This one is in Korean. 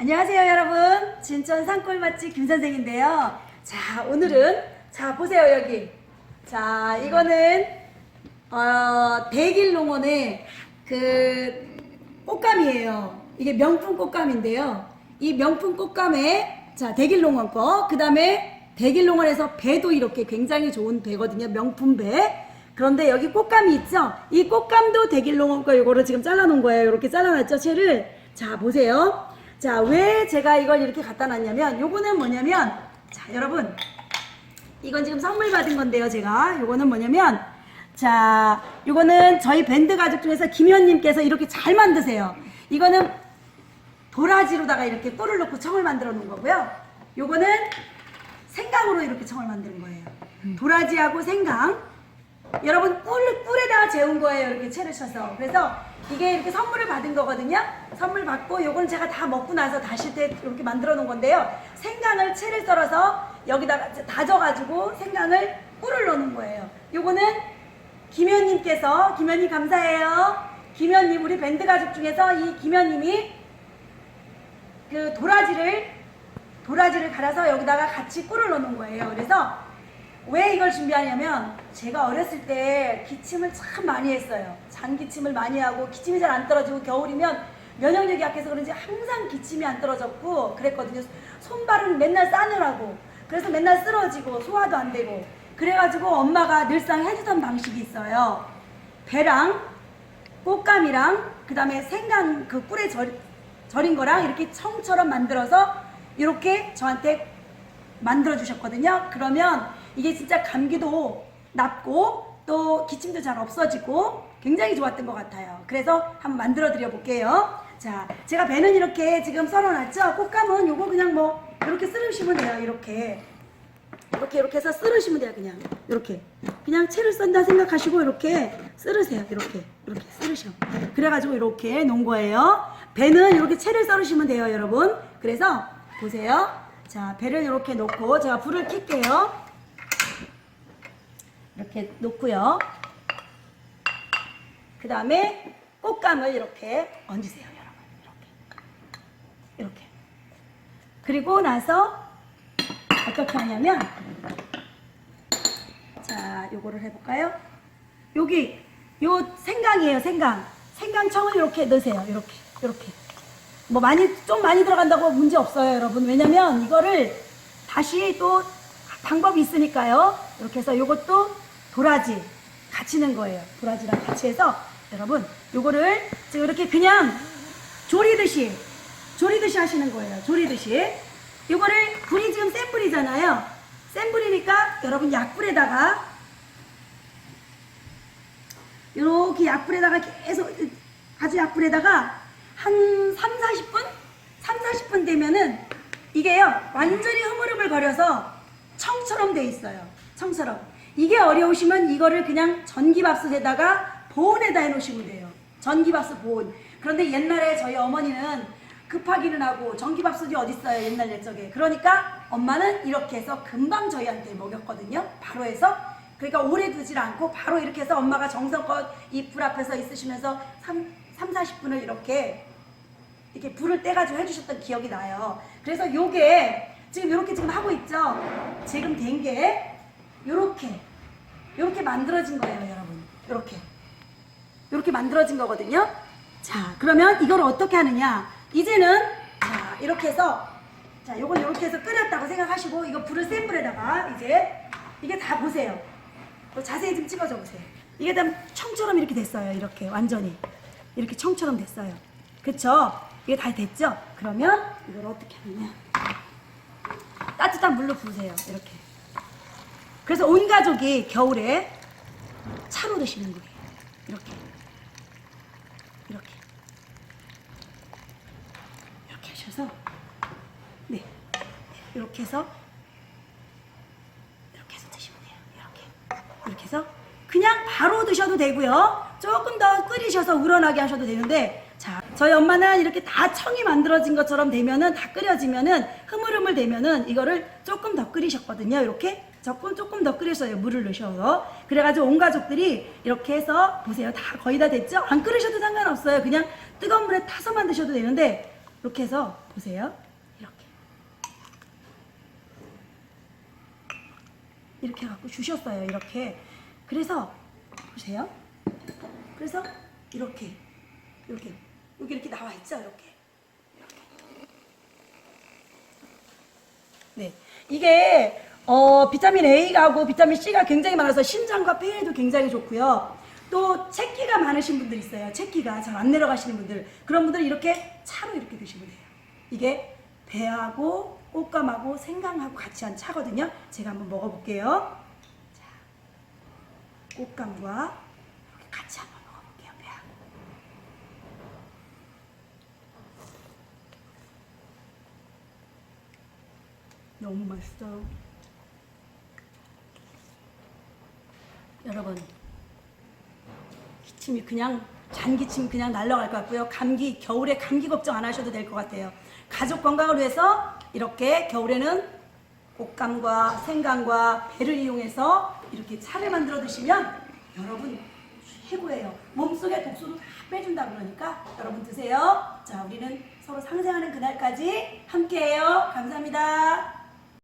안녕하세요 여러분. 진천 산골 맛집 김선생인데요. 자 오늘은 자 보세요 여기. 자 이거는 어, 대길 농원의 그 꽃감이에요. 이게 명품 꽃감인데요. 이 명품 꽃감에 자 대길 농원 거그 다음에 대길 농원에서 배도 이렇게 굉장히 좋은 배거든요. 명품 배. 그런데 여기 꽃감이 있죠? 이 꽃감도 대길 농원 거 요거를 지금 잘라놓은 거예요. 이렇게 잘라놨죠 채를? 자 보세요 자, 왜 제가 이걸 이렇게 갖다 놨냐면, 요거는 뭐냐면, 자, 여러분. 이건 지금 선물 받은 건데요, 제가. 요거는 뭐냐면, 자, 요거는 저희 밴드 가족 중에서 김현 님께서 이렇게 잘 만드세요. 이거는 도라지로다가 이렇게 꿀을 넣고 청을 만들어 놓은 거고요. 요거는 생강으로 이렇게 청을 만드는 거예요. 도라지하고 생강. 여러분 꿀, 꿀에다가 재운 거예요. 이렇게 채를 쳐서. 그래서 이게 이렇게 선물을 받은 거거든요. 선물 받고 요건 제가 다 먹고 나서 다실 때 이렇게 만들어 놓은 건데요. 생강을 채를 썰어서 여기다가 다져가지고 생강을 꿀을 넣는 거예요. 요거는 김현님께서 김현님 감사해요. 김현님 우리 밴드 가족 중에서 이 김현님이 그 도라지를 도라지를 갈아서 여기다가 같이 꿀을 넣는 거예요. 그래서 왜 이걸 준비하냐면 제가 어렸을 때 기침을 참 많이 했어요. 잔기침을 많이 하고 기침이 잘 안 떨어지고 겨울이면 면역력이 약해서 그런지 항상 기침이 안 떨어졌고 그랬거든요. 손발은 맨날 싸느라고 그래서 맨날 쓰러지고 소화도 안 되고 그래가지고 엄마가 늘상 해주던 방식이 있어요. 배랑 꽃감이랑 그 다음에 생강 그 꿀에 절, 절인 거랑 이렇게 청처럼 만들어서 이렇게 저한테 만들어 주셨거든요. 그러면 이게 진짜 감기도 낫고 또 기침도 잘 없어지고 굉장히 좋았던 것 같아요. 그래서 한번 만들어 드려 볼게요. 자, 제가 배는 이렇게 지금 썰어놨죠. 꽃감은 요거 그냥 뭐 이렇게 쓸으시면 돼요. 이렇게 이렇게 이렇게 해서 쓸으시면 돼요. 그냥 이렇게 그냥 채를 썬다 생각하시고 이렇게 쓸으세요. 이렇게 이렇게 쓸으셔. 그래가지고 이렇게 놓은 거예요. 배는 이렇게 채를 썰으시면 돼요, 여러분. 그래서 보세요. 자, 배를 이렇게 놓고 제가 불을 켤게요. 이렇게 놓고요. 그 다음에 꽃감을 이렇게 얹으세요, 여러분. 이렇게. 이렇게. 그리고 나서 어떻게 하냐면, 자, 요거를 해볼까요? 여기, 요 생강이에요, 생강. 생강청을 이렇게 넣으세요, 이렇게. 이렇게. 뭐 많이, 좀 많이 들어간다고 문제 없어요, 여러분. 왜냐면 이거를 다시 또 방법이 있으니까요. 이렇게 해서 요것도 도라지 같이 넣은 거예요. 도라지랑 같이 해서 여러분 요거를 이렇게 그냥 조리듯이 조리듯이 하시는 거예요. 조리듯이 요거를 불이 지금 센 불이잖아요. 센 불이니까 여러분 약불에다가 이렇게 약불에다가 계속 아주 약불에다가 한 3, 40분? 3, 40분 되면은 이게요 완전히 흐물흐물 거려서 청처럼 돼 있어요. 청처럼. 이게 어려우시면 이거를 그냥 전기밥솥에다가 보온에다 해놓으시면 돼요. 전기밥솥 보온. 그런데 옛날에 저희 어머니는 급하기는 하고 전기밥솥이 어딨어요 옛날 옛적에. 그러니까 엄마는 이렇게 해서 금방 저희한테 먹였거든요. 바로 해서. 그러니까 오래 두질 않고 바로 이렇게 해서 엄마가 정성껏 이 불 앞에서 있으시면서 3, 3 40분을 이렇게 이렇게 불을 떼가지고 해주셨던 기억이 나요. 그래서 요게 지금 이렇게 지금 하고 있죠. 지금 된 게 요렇게 요렇게 만들어진 거예요, 여러분. 요렇게 요렇게 만들어진 거거든요. 자, 그러면 이걸 어떻게 하느냐? 이제는 자 이렇게 해서 자 요걸 요렇게 해서 끓였다고 생각하시고 이거 불을 센 불에다가 이제 이게 다 보세요. 또 자세히 좀 찍어줘 보세요. 이게 다 청처럼 이렇게 됐어요. 이렇게 완전히 이렇게 청처럼 됐어요. 그쵸? 이게 다 됐죠? 그러면 이걸 어떻게 하느냐? 따뜻한 물로 부으세요. 이렇게. 그래서 온 가족이 겨울에 차로 드시는 거예요. 이렇게. 이렇게. 이렇게 하셔서 네. 이렇게 해서 이렇게 해서 드시면 돼요. 이렇게. 이렇게 해서 그냥 바로 드셔도 되고요. 조금 더 끓이셔서 우러나게 하셔도 되는데 자, 저희 엄마는 이렇게 다 청이 만들어진 것처럼 되면은 다 끓여지면은 흐물흐물 되면은 이거를 조금 더 끓이셨거든요. 이렇게 조금 조금 더 끓여서요. 물을 넣으셔서 그래가지고 온 가족들이 이렇게 해서 보세요. 다 거의 다 됐죠? 안 끓이셔도 상관없어요. 그냥 뜨거운 물에 타서만 드셔도 되는데 이렇게 해서 보세요. 이렇게. 갖고 주셨어요. 이렇게. 그래서 보세요. 그래서 이렇게 이렇게 여기 이렇게 나와 있죠. 이렇게. 네. 이게 어, 비타민 A하고 비타민 C가 굉장히 많아서 신장과 폐에도 굉장히 좋고요. 또 채기가 많으신 분들 있어요. 채기가 잘 안 내려가시는 분들. 그런 분들 이렇게 차로 이렇게 드시면 돼요. 이게 배하고 꽃감하고 생강하고 같이 한 차거든요. 제가 한번 먹어볼게요. 자, 꽃감과 이렇게 같이 한번 먹어볼게요. 배하고. 너무 맛있어요. 여러분, 기침이 그냥 잔기침 그냥 날라갈 것 같고요. 감기 겨울에 감기 걱정 안 하셔도 될 것 같아요. 가족 건강을 위해서 이렇게 겨울에는 꽃감과 생강과 배를 이용해서 이렇게 차를 만들어 드시면 여러분 최고예요. 몸속의 독소도 다 빼준다 그러니까 여러분 드세요. 자, 우리는 서로 상생하는 그날까지 함께해요. 감사합니다.